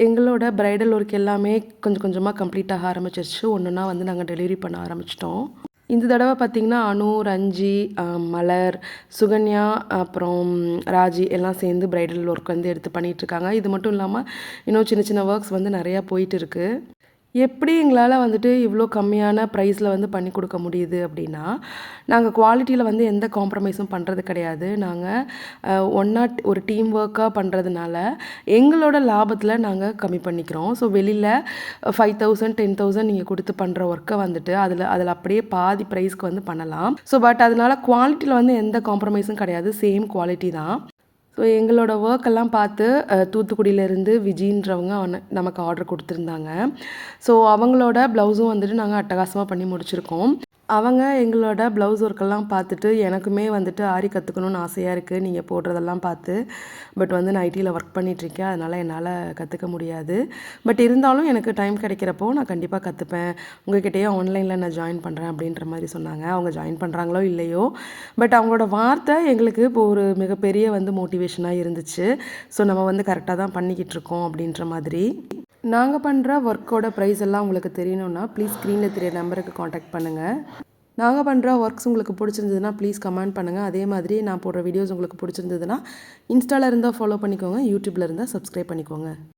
எங்களோட bridal work எல்லாமே கொஞ்சம் கொஞ்சமாக கம்ப்ளீட் ஆக ஆரம்பிச்சிருச்சு. ஒன்றுனா வந்து நாங்கள் டெலிவரி பண்ண ஆரம்பிச்சிட்டோம். இந்த தடவை பார்த்திங்கன்னா அனு ரஞ்சி மலர் சுகன்யா அப்புறம் ராஜி எல்லாம் சேர்ந்து பிரைடல் ஒர்க் வந்து எடுத்து பண்ணிகிட்ருக்காங்க இது மட்டும் இல்லாமல் இன்னும் சின்ன சின்ன ஒர்க்ஸ் வந்து நிறையா போயிட்டு இருக்குது எப்படி எங்களால் வந்துட்டு இவ்வளோ கம்மியான ப்ரைஸில் வந்து பண்ணி கொடுக்க முடியுது அப்படின்னா நாங்கள் குவாலிட்டியில் வந்து எந்த காம்ப்ரமைஸும் பண்ணுறது கிடையாது. நாங்கள் ஒன்றா ஒரு டீம் ஒர்க்காக பண்ணுறதுனால எங்களோட லாபத்தில் நாங்கள் கம்மி பண்ணிக்கிறோம். ஸோ வெளியில் ஃபைவ் தௌசண்ட் டென் தௌசண்ட் நீங்கள் கொடுத்து பண்ணுற ஒர்க்கை வந்துட்டு அதில் அதில் அப்படியே பாதி ப்ரைஸ்க்கு வந்து பண்ணலாம். ஸோ பட் அதனால் குவாலிட்டியில் வந்து எந்த காம்ப்ரமைஸும் கிடையாது. சேம் குவாலிட்டி தான். ஸோ எங்களோட ஒர்க் எல்லாம் பார்த்து தூத்துக்குடியிலேருந்து விஜின்றவங்க நமக்கு ஆர்டர் கொடுத்துருந்தாங்க. ஸோ அவங்களோட ப்ளவுஸும் வந்துட்டு நாங்கள் அட்டகாசமாக பண்ணி முடிச்சிருக்கோம். அவங்க எங்களோட ப்ளவுஸ் ஒர்க்கெல்லாம் பார்த்துட்டு எனக்குமே வந்துட்டு ஆரி கற்றுக்கணும்னு ஆசையாக இருக்குது நீங்கள் போடுறதெல்லாம் பார்த்து. பட் வந்து நான் ஐடியில் ஒர்க் பண்ணிகிட்ருக்கேன் அதனால் என்னால் கற்றுக்க முடியாது. பட் இருந்தாலும் எனக்கு டைம் கிடைக்கிறப்போ நான் கண்டிப்பாக கற்றுப்பேன் உங்ககிட்டயே ஆன்லைனில் நான் ஜாயின் பண்ணுறேன் அப்படின்ற மாதிரி சொன்னாங்க. அவங்க ஜாயின் பண்ணுறாங்களோ இல்லையோ? பட் அவங்களோட வார்த்தை எங்களுக்கு இப்போ ஒரு மிகப்பெரிய வந்து மோட்டிவேஷனாக இருந்துச்சு. ஸோ நம்ம வந்து கரெக்டாக தான் பண்ணிக்கிட்டு இருக்கோம் அப்படின்ற மாதிரி. நாங்கள் பண்ணுற ஒர்க்கோட ப்ரைஸ் எல்லாம் உங்களுக்கு தெரியணும்னா ப்ளீஸ் ஸ்க்ரீனில் தெரிய நம்பருக்கு காண்டாக்ட் பண்ணுங்கள் நாங்கள் பண்ணுற ஒர்க்ஸ் உங்களுக்கு பிடிச்சிருந்ததுன்னா ப்ளீஸ் கமெண்ட் பண்ணுங்கள் அதே மாதிரி நான் போடுற வீடியோஸ் உங்களுக்கு பிடிச்சிருந்ததுன்னா இன்ஸ்டாவில் இருந்தால் ஃபாலோ பண்ணிக்கோங்க யூடியூப்பில் இருந்தால் சப்ஸ்கிரைப் பண்ணிக்கோங்க.